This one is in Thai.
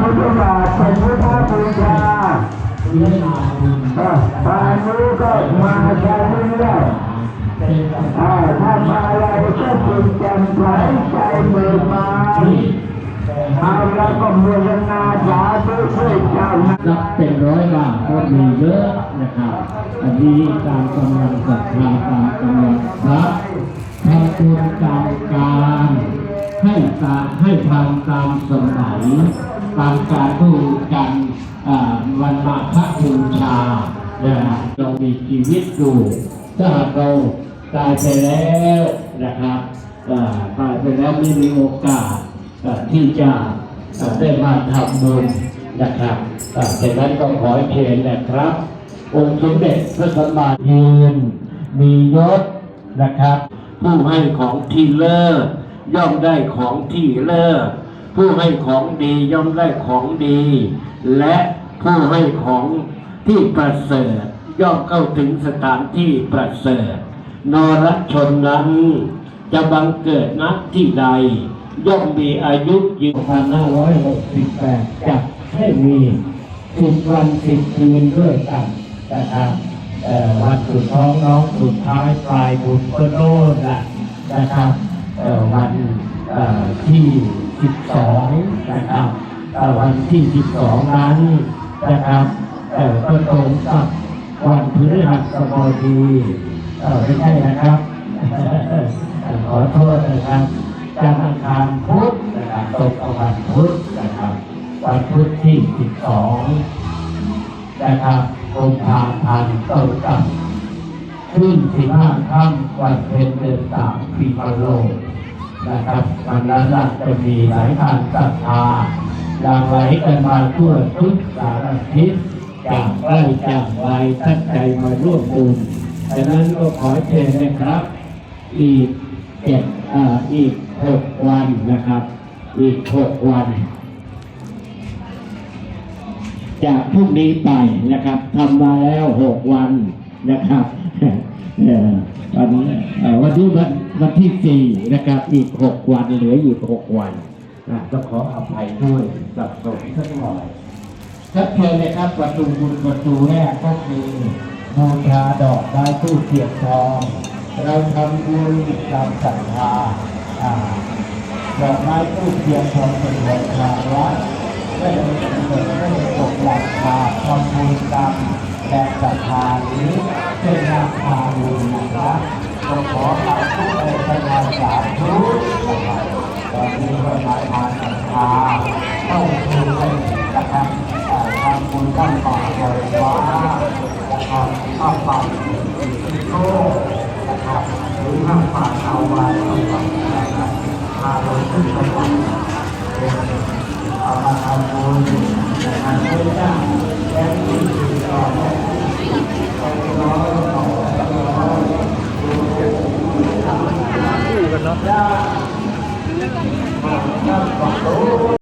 พุทธบาทเป็นพุทธบูชาตอนนี้ก็มากันเรื่อยๆอ่าถ้ามาอะไรก็จิตแจ่มใสใจเบิกบานเอาแล้วก็บูรณาสาธุช่วยเจ้ารับเป็นร้อยบาทก็มีเยอะนะครับอันนี้ตามกำลังศรัทธาตามกำลังทรัพย์ทำบุญตามการให้ตาให้ทำตามสมัย ตามการดูกันอ่าวันมาพระบูชานะเรามีชีวิตอยู่ถ้าหากเราตายไปแล้วนะครับตายไปแล้วไม่มีโอกาสที่จะได้มาทำบุญนะครับดังนั้นก็ขอให้เชิญนะครับ องค์สมเด็จพระสัมมายืน มียศนะครับ ผู้ให้ของที่เลิศย่อมได้ของที่เลิศ ผู้ให้ของดีย่อมได้ของดี และผู้ให้ของที่ประเสริฐย่อมเข้าถึงสถานที่ประเสริฐ นรชนนั้น จะบังเกิดณที่ใด ย่อมมีอายุยืนพันห้าร้อยหกสิบแปดจัดให้มีสิบวันสิบคืนด้วยกันนะครับวันสุดท้องน้องสุดท้ายปลายบุญก็โน่นละนะครับวันที่ สิบสองนะครับวันที่สิบสองนั้นนะครับเอ่อก็ตรงกับวันพฤหัสบดีไม่ใช่นะครับ ขอโทษนะครับจันทร์อังคารพุธนะครับตกกับวันพุธนะครับวันพุธที่ 12 นะครับกุมภาพันธ์ตรงกับขึ้น15ค่ำวันเพ็ญเดือนสามปีมะโรง นะครับวันนั้นน่ะจะมีสายทานศรัทธาหลั่งไหลกันมาทั่วทุกสารทิศจากใกล้จากไกลตั้งใจมาร่วมบุญดังนั้นก็ขอเชิญนะครับ อีกเจ็ดอ,อีกหกวันนะครับ อีกหกวัน จากพรุ่งนี้ไปนะครับทำมาแล้วหกวันนะครับ วันวันนี้วันวันที่สี่นะครับอีกหกวันเหลืออีกหกวันอะขออภัยด้วยสับสนสักหน่อยชัดเจนเลยครับประตูบุญประตูแรกก็คือบูชาดอกไม้ทูบเทียนทอง เราทำบุญตามศรัทธาดอกไม้ทูบเทียนทองเป็นดอกทางวัดไม่ได้เป็นเกิดไม่ได้ตกหลักคาทำบุญกรรมและศรัทธาหรือ เป็นราคาบุญนะครับก็ขอเอาทุกในพยานสาธุนะครับตอนนี้ก็มาทานศรัทธาเข้าสู่ในนะครับอ่าทำบุญตั้งป่าลอยฟ้านะครับข้าวป่าที่โตนะครับหรือข้าวป่าชาววานข้าวป่านะครับพาเราขึ้นสวรรค์ เอามาทำบุญทำให้ได้และที่ดีต่อไปเอาน้อยต่อน้อย คู่กันเนาะ